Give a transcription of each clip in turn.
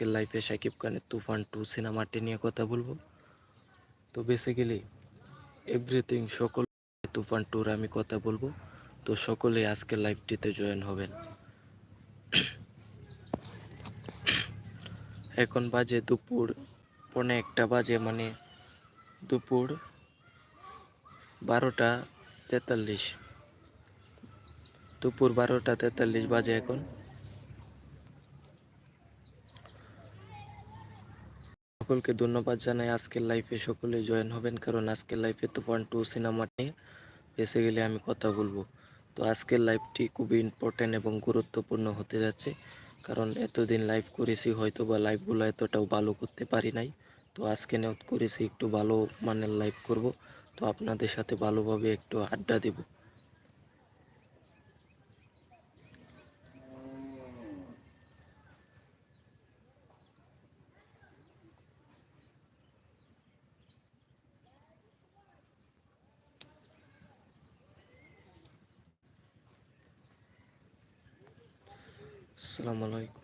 আজকের লাইফে সাকিব খানের তুফান টু সিনেমাটি নিয়ে কথা বলব। তো বেসিক্যালি এভরিথিং সকল তুফান টুর আমি কথা বলব। তো সকলেই আজকের লাইভটিতে জয়েন হবেন। এখন বাজে দুপুর, পনে একটা বাজে মানে দুপুর বারোটা তেতাল্লিশ। দুপুর বারোটা তেতাল্লিশ বাজে এখন। সকলকে ধন্যবাদ জানাই। আজকের লাইফে সকলে জয়েন হবেন, কারণ আজকের লাইফে তো তুফান টু সিনেমা নিয়ে বেসে গেলে আমি কথা বলব। তো আজকের লাইভটি খুবই ইম্পর্ট্যান্ট এবং গুরুত্বপূর্ণ হতে যাচ্ছে, কারণ এতদিন লাইভ করেছি হয়তো বা লাইভগুলো এতটাও ভালো করতে পারি নাই। তো আজকে নিয়ত করেছি, একটু ভালো মানের লাইভ করব। তো আপনাদের সাথে ভালোভাবে একটু আড্ডা দেব। আসসালামু আলাইকুম।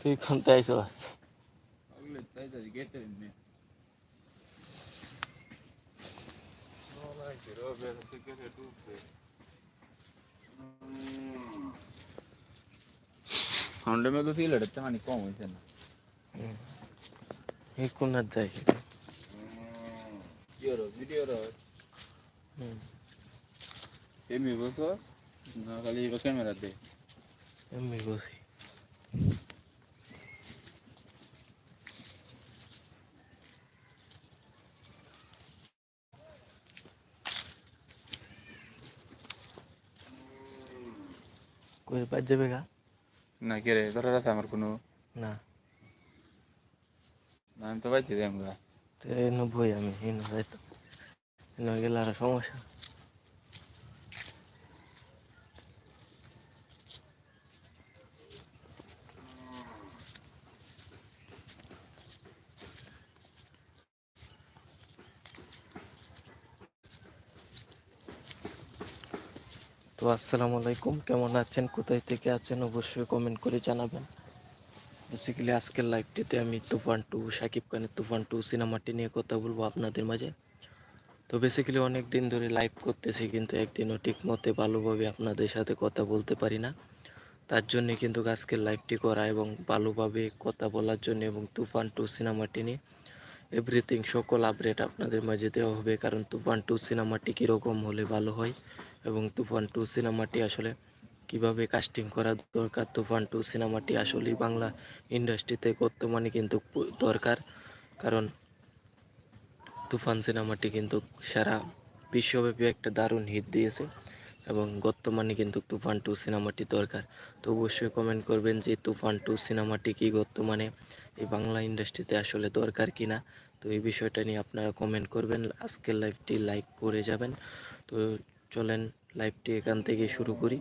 তুই কোনটা আইছ හොන්ඩ මැගසී ලඩත්ත මනිකෝ මසන්න ඒකුන් අත්දයි එම ගොස නාකලී වකැමරත්දේ එම ගොසී কই বাদ যাবে গা। না কে রে? তোর আছে আমার কোনো? না। আমি তো বাইতে যাই আমরা তো বই আমি এনে যাইতো এনে গেলে আর সমস্যা। তো আসসালামু আলাইকুম। কেমন আছেন? কোথায় থেকে আছেন? অবশ্যই কমেন্ট করে জানাবেন। বেসিক্যালি আজকের লাইভটিতে আমি তুফান টু, সাকিব খানের তুফান টু সিনেমাটি নিয়ে কথা বলব আপনাদের মাঝে। তো বেসিক্যালি অনেক দিন ধরে লাইভ করতেছি, কিন্তু একদিনও ঠিক মতে ভালোভাবে আপনাদের সাথে কথা বলতে পারি না। তার জন্যে কিন্তু আজকের লাইভটি করা এবং ভালোভাবে কথা বলার জন্য এবং তুফান টু সিনেমাটি নিয়ে এভরিথিং সকল আপডেট আপনাদের মাঝে দেওয়া হবে, কারণ তুফান টু সিনেমাটি কীরকম হলে ভালো হয় এবং তুফান টু সিনেমাটি আসলে কীভাবে কাস্টিং করা দরকার? তুফান টু সিনেমাটি আসলেই বাংলা ইন্ডাস্ট্রিতে বর্তমানে কিন্তু দরকার। কারণ তুফান সিনেমাটি কিন্তু সারা বিশ্বব্যাপী একটা দারুণ হিট দিয়েছে এবং বর্তমানে কিন্তু তুফান টু সিনেমাটি দরকার। তো অবশ্যই কমেন্ট করবেন যে তুফান টু সিনেমাটি কি বর্তমানে এই বাংলা ইন্ডাস্ট্রিতে আসলে দরকার কি না তো এই বিষয়টা নিয়ে আপনারা কমেন্ট করবেন, আজকের লাইভটি লাইক করে যাবেন। তো চলেন লাইভটি এখান থেকে শুরু করি।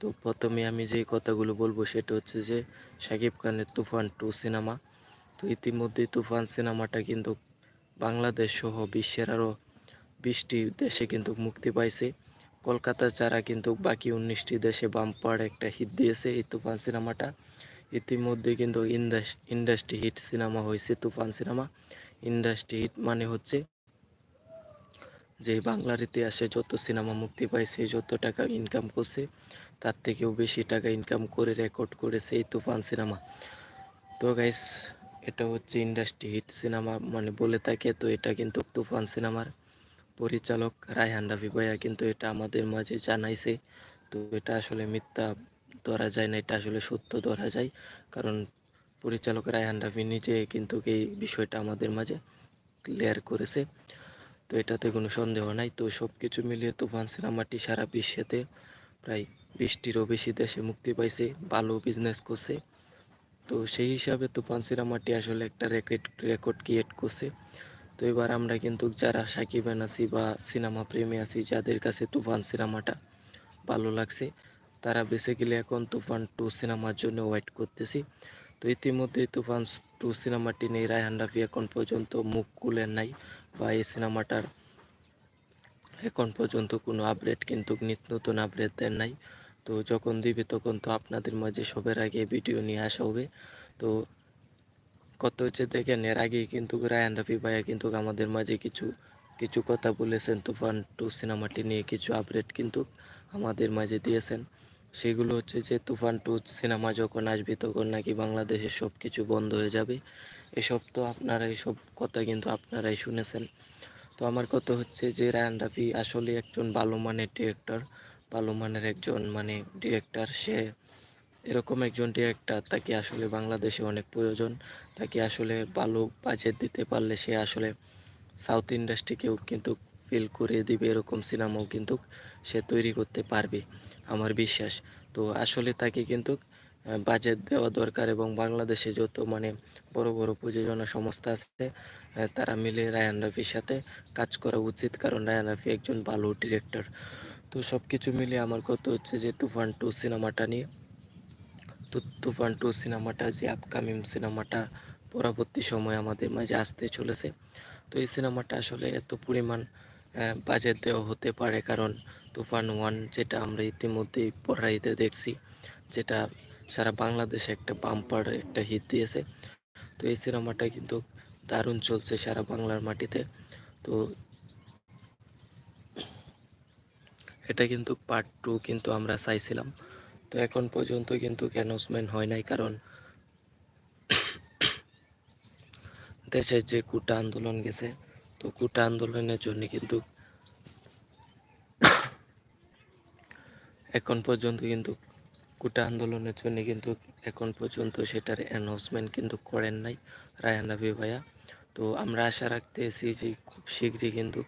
তো প্রথমে আমি যে কথাগুলো বলব সেটা হচ্ছে যে, শাকিব খানের তুফান টু সিনেমা। তো ইতিমধ্যে তুফান সিনেমাটা কিন্তু বাংলাদেশ সহ বিশ্বের আরও বিশটি দেশে কিন্তু মুক্তি পাইছে। কলকাতা ছাড়া কিন্তু বাকি উনিশটি দেশে বাম্পার একটা হিট দিয়েছে এই তুফান সিনেমাটা। ইতিমধ্যে কিন্তু ইন্ডাস্ট্রি হিট সিনেমা হয়েছে তুফান সিনেমা। ইন্ডাস্ট্রি হিট মানে হচ্ছে যে বাংলার ইতিহাসে যত সিনেমা মুক্তি পাইছে, যত টাকা ইনকাম করছে, তার থেকেও বেশি টাকা ইনকাম করে রেকর্ড করেছে এই তুফান সিনেমা। তো গাইস এটা হচ্ছে ইন্ডাস্ট্রি হিট সিনেমা মানে বলে থাকে, তো এটা কিন্তু তুফান সিনেমার পরিচালক রায়হান রাফি ভাইয়া কিন্তু এটা আমাদের মাঝে জানাইছে। তো এটা আসলে মিথ্যা ধরা যায় না, এটা আসলে সত্য ধরা যায়। কারণ পরিচালক রায়হান রাফি নিজে কিন্তু এই বিষয়টা আমাদের মাঝে ক্লিয়ার করেছে। তো এটাতে কোনো সন্দেহ নাই। তো সব কিছু মিলিয়ে তুফান সিনেমাটি সারা বিশ্বেতে প্রায় বিশটিরও বেশি দেশে মুক্তি পাইছে, ভালো বিজনেস করছে। তো সেই হিসাবে তুফান সিনেমাটি আসলে একটা রেকর্ড রেকর্ড ক্রিয়েট করছে। তো এবার আমরা কিন্তু যারা সাকিবেন আছি বা সিনেমা প্রেমী আছি, যাদের কাছে তুফান সিনেমাটা ভালো লাগছে, তারা বেসিক্যালি এখন তুফান টু সিনেমার জন্য ওয়েট করতেছি। তো ইতিমধ্যে তুফান টু সিনেমাটি নিয়ে রায়হান রাফি এখন পর্যন্ত মুখ খুলেন নাই। বা এই সিনেমাটার এখন পর্যন্ত কোনো আপডেট কিন্তু নতুন আপডেট দেন নাই। তো যখন দিবে তখন তো আপনাদের মাঝে সবের আগে ভিডিও নিয়ে আসা হবে। তো কত হচ্ছে দেখেন, এর আগেই কিন্তু রায়ান রাফি ভাইয়া কিন্তু আমাদের মাঝে কিছু কিছু কথা বলেছেন, তুফান টু সিনেমাটি নিয়ে কিছু আপডেট কিন্তু আমাদের মাঝে দিয়েছেন। সেগুলো হচ্ছে যে তুফান টু সিনেমা যখন আসবে তখন নাকি বাংলাদেশে সব কিছু বন্ধ হয়ে যাবে। এসব তো আপনারা এসব কথা কিন্তু আপনারাই শুনেছেন। তো আমার কথা হচ্ছে যে রায়ান রাফি আসলে একজন ভালো মানের ডিরেক্টর ভালো মানের একজন মানে ডিরেক্টর সে এরকম একজন ডিরেক্টর তাকে আসলে বাংলাদেশে অনেক প্রয়োজন। তাকে আসলে ভালো বাজেট দিতে পারলে সে আসলে সাউথ ইন্ডাস্ট্রিকেও কিন্তু ফিল করে দিবে, এরকম সিনেমাও কিন্তু সে তৈরি করতে পারবে, আমার বিশ্বাস। তো আসলে তাকে কিন্তু বাজেট দেওয়া দরকার এবং বাংলাদেশে যত মানে বড় বড় প্রযোজনা সংস্থা আছে তারা মিলে রায়ান রাফির সাথে কাজ করা উচিত। কারণ রায়ান রাফি একজন ভালো ডিরেক্টর তো সব কিছু মিলে আমার কথা হচ্ছে যে তুফান টু সিনেমাটা নিয়ে। তো তুফান টু সিনেমাটা যে আপকামিং সিনেমাটা পরবর্তী সময় আমাদের মাঝে আসতে চলেছে। তো এই সিনেমাটা আসলে এত পরিমাণ বাজেট দেওয়া হতে পারে। কারণ তুফান ওয়ান যেটা আমরা ইতিমধ্যেই পড়াইতে দেখছি, যেটা সারা বাংলাদেশে একটা বাম্পার একটা হিট দিয়েছে। তো এই সিনেমাটা কিন্তু দারুণ চলছে সারা বাংলার মাটিতে। তো এটা কিন্তু পার্ট টু কিন্তু আমরা চাইছিলাম। তো এখন পর্যন্ত কিন্তু অ্যানাউন্সমেন্ট হয় নাই কারণ দেশের যে কুটা আন্দোলন গেছে, তো কুটা আন্দোলনের জন্য কিন্তু এখন পর্যন্ত কিন্তু কুটা আন্দোলনের জন্য কিন্তু এখন পর্যন্ত সেটার অ্যানাউন্সমেন্ট কিন্তু করেন নাই রায়ান রাবি ভাইয়া। তো আমরা আশা রাখতেছি যে খুব শীঘ্রই কিন্তু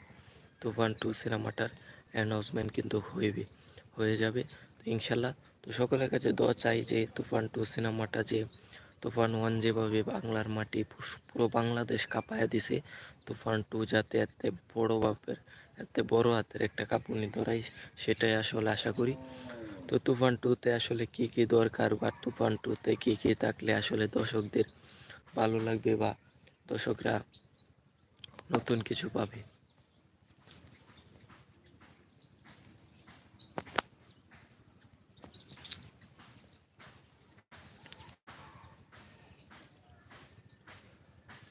তুফান টু সিনেমাটার অ্যানাউন্সমেন্ট কিন্তু হইবে, হয়ে যাবে। তো ইনশাল্লাহ, তো সকলের কাছে দোয়া চাই যে তুফান টু সিনেমাটা যে তুফান ওয়ান যেভাবে বাংলার মাটি পুরো বাংলাদেশ কাঁপায়া দিছে, তুফান টু যাতে এত বড় বাপের এত বড় হাতের একটা কাঁপুনি ধরাই সেটাই আসলে আশা করি। তো তুফান টুতে আসলে কি কি দরকার বা তুফান টুতে কি কি থাকলে আসলে দর্শকদের ভালো লাগবে বা দর্শকরা নতুন কিছু পাবে?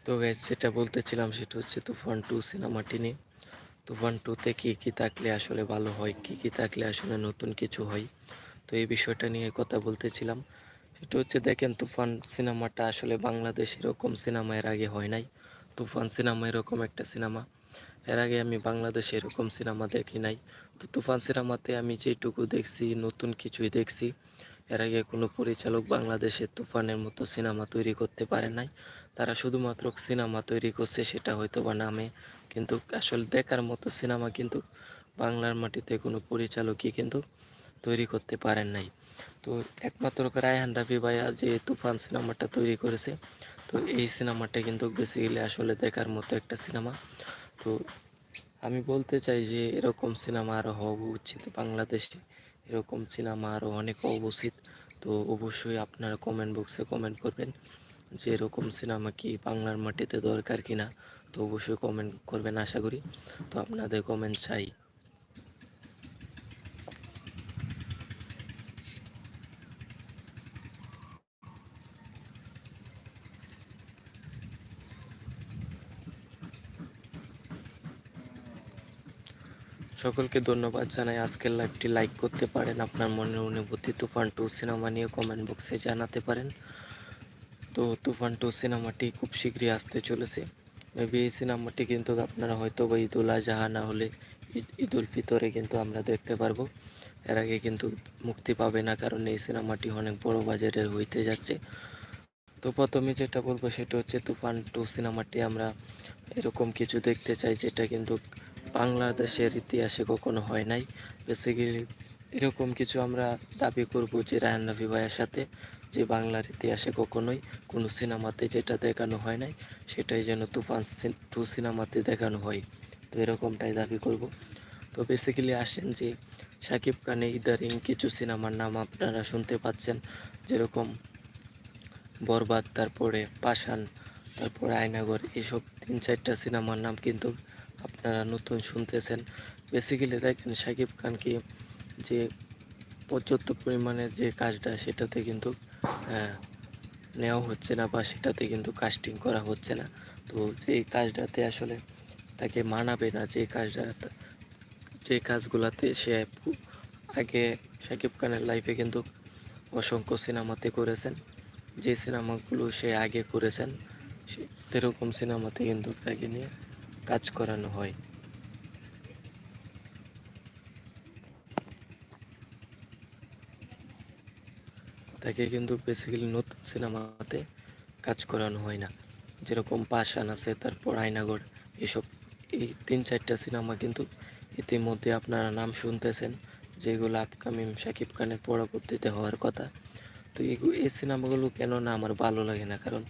তো guys, যেটা বলতেছিলাম সেটা হচ্ছে তুফান টু সিনেমাটি নিয়ে। তুফান টুতে কী কী থাকলে আসলে ভালো হয়? কী কী থাকলে আসলে নতুন কিছু হয়? তো এই বিষয়টা নিয়ে কথা বলতেছিলাম। সেটা হচ্ছে দেখেন, তুফান সিনেমাটা আসলে বাংলাদেশ এরকম সিনেমা এর আগে হয় নাই। তুফান সিনেমা এরকম একটা সিনেমা। এর আগে আমি বাংলাদেশে এরকম সিনেমা দেখি নাই। তো তুফান সিনেমাতে আমি যেটুকু দেখছি, নতুন কিছুই দেখছি, এর আগে কোনো পরিচালক বাংলাদেশে তুফানের মতো সিনেমা তৈরি করতে পারে নাই। তারা শুধুমাত্র সিনেমা তৈরি করছে সেটা হয়তো বা নামে কিন্তু আসলে দেখার মতো সিনেমা কিন্তু বাংলার মাটিতে কোনো পরিচালকই কিন্তু তৈরি করতে পারেন নাই। তো একমাত্র রায়হান রাফি ভাইয়া যে তুফান সিনেমাটা তৈরি করেছে, তো এই সিনেমাটা কিন্তু বেসিক্যালি আসলে দেখার মতো একটা সিনেমা। তো আমি বলতে চাই যে এরকম সিনেমা আরও হওয়া উচিত বাংলাদেশে, এরকম সিনেমা আরও অনেক উচিত। তো অবশ্যই আপনারা কমেন্ট বক্সে কমেন্ট করবেন যে এরকম সিনেমা কি বাংলার মাটিতে দরকার কিনা। তো অবশ্যই কমেন্ট করবেন, আশা করি। তো আপনাদের কমেন্ট চাই। সকলকে ধন্যবাদ জানাই। আজকের লাইভটি লাইক করতে পারেন, আপনার মনের অনুভূতি তুফান টু সিনেমা নিয়ে কমেন্ট বক্সে জানাতে পারেন। তো তুফান টু সিনেমাটি খুব শীঘ্রই আসতে চলেছে। মেবি এই সিনেমাটি কিন্তু আপনারা হয়তো বা ঈদুল আজহা না হলে ঈদ- ঈদুল ফিতরে কিন্তু আমরা দেখতে পারব। এর আগে কিন্তু মুক্তি পাবে না কারণ এই সিনেমাটি অনেক বড় বাজেটের হইতে যাচ্ছে। তো প্রথমে যেটা বলব সেটা হচ্ছে তুফান টু সিনেমাটি আমরা এরকম কিছু দেখতে চাই যেটা কিন্তু বাংলাদেশের ইতিহাসে কখনো হয় নাই। বেসিক্যালি এরকম কিছু আমরা দাবি করব যে রায়ান রাফি ভাইয়ের সাথে, যে বাংলার ইতিহাসে কখনোই কোনো সিনেমাতে যেটা দেখানো হয় নাই, সেটাই যেন তুফান টু সিনেমাতে দেখানো হয়। তো এরকমটাই দাবি করব। তো বেসিক্যালি আসেন যে শাকিব খানে ইদারিং কিছু সিনেমার নাম আপনারা শুনতে পাচ্ছেন, যেরকম বরবাদ, তারপরে পাষাণ, তারপরে আয়নাগর এইসব তিন চারটা সিনেমার নাম কিন্তু আপনারা নতুন শুনতেছেন। বেসিক্যালি দেখেন শাকিব খানকে যে পর্যাপ্ত পরিমাণে যে কাজটা সেটাতে কিন্তু নেওয়া হচ্ছে না বা সেটাতে কিন্তু কাস্টিং করা হচ্ছে না। তো যেই কাজটাতে আসলে তাকে মানাবে না, যে কাজটা, যে কাজগুলাতে সে আগে শাকিব খানের লাইফে কিন্তু অসংখ্য সিনেমাতে করেছেন। যে সিনেমাগুলো সে আগে করেছেন, সে এরকম সিনেমাতে কিন্তু তাকে নিয়ে কাজ করানো হয়। তাকে কিন্তু বেসিক্যালি নতুন সিনেমাতে কাজ করানো হয় না। যেরকম পাশান আছে, তারপর আয়নাগর এসব এই তিন চারটা সিনেমা কিন্তু ইতিমধ্যে আপনারা নাম শুনতেছেন, যেগুলো আপকামিং শাকিব খানের পরবর্তীতে হওয়ার কথা। তো এই সিনেমাগুলো কেন না আমার ভালো লাগে না? কারণ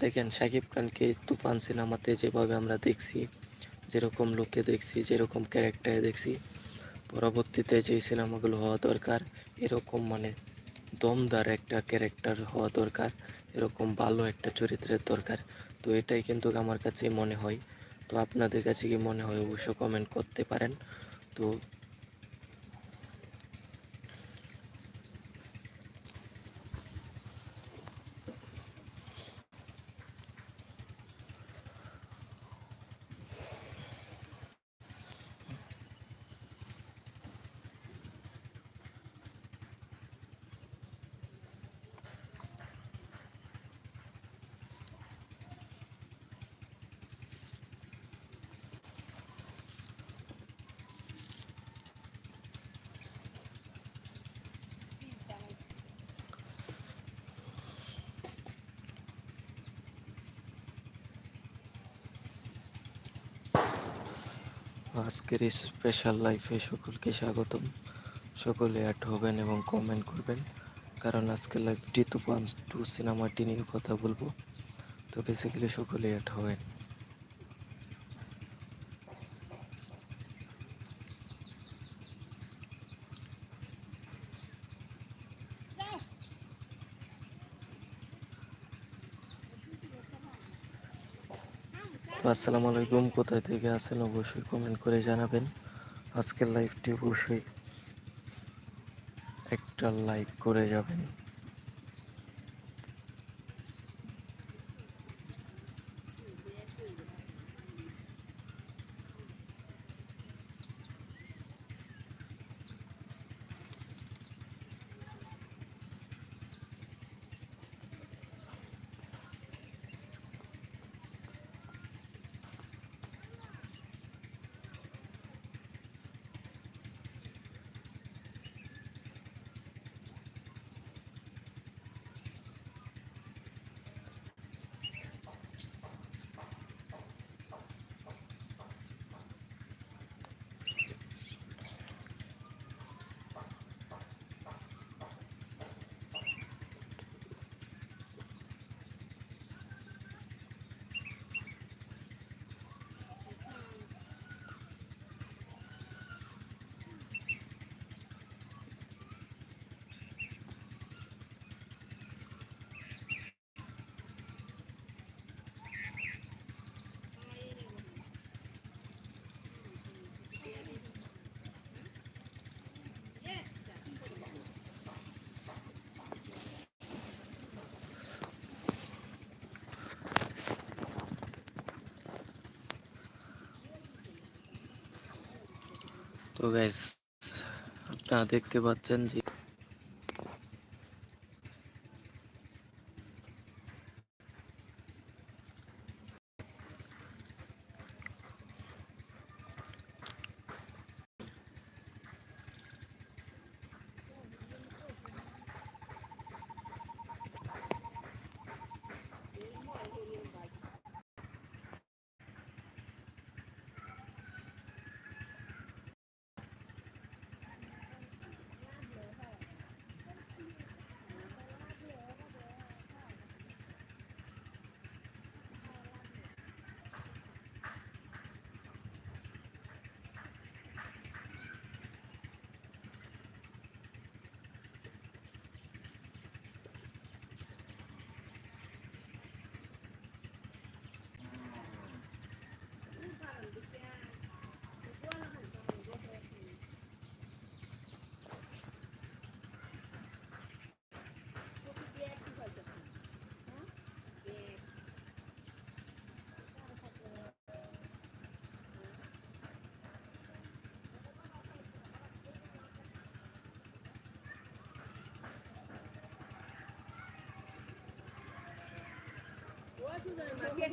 দেখেন শাকিব খানকে তুফান সিনেমাতে যেভাবে আমরা দেখছি, যেরকম লোককে দেখছি, যেরকম ক্যারেক্টারে দেখছি, পরবর্তীতে যেই সিনেমাগুলো হওয়া দরকার, এরকম মানে দমদার একটা ক্যারেক্টার হওয়া দরকার, এরকম ভালো একটা চরিত্রের দরকার। তো এটাই কিন্তু আমার কাছে মনে হয়। তো আপনাদের কাছে কি মনে হয়? অবশ্য কমেন্ট করতে পারেন। তো আজকের এই স্পেশাল লাইফে সকলকে স্বাগতম। সকলে অ্যাড হবেন এবং কমেন্ট করবেন, কারণ আজকের টু পান্স টু সিনেমাটি নিয়ে কথা বলব। তো বেসিক্যালি সকলে অ্যাড হবেন। আসসালামু আলাইকুম। কোথায় থেকে আছেন অবশ্যই কমেন্ট করে জানাবেন। আজকের লাইভটি অবশ্যই একটা লাইক করে যাবেন। তো গাইস আপনারা দেখতে পাচ্ছেন যে Thank you.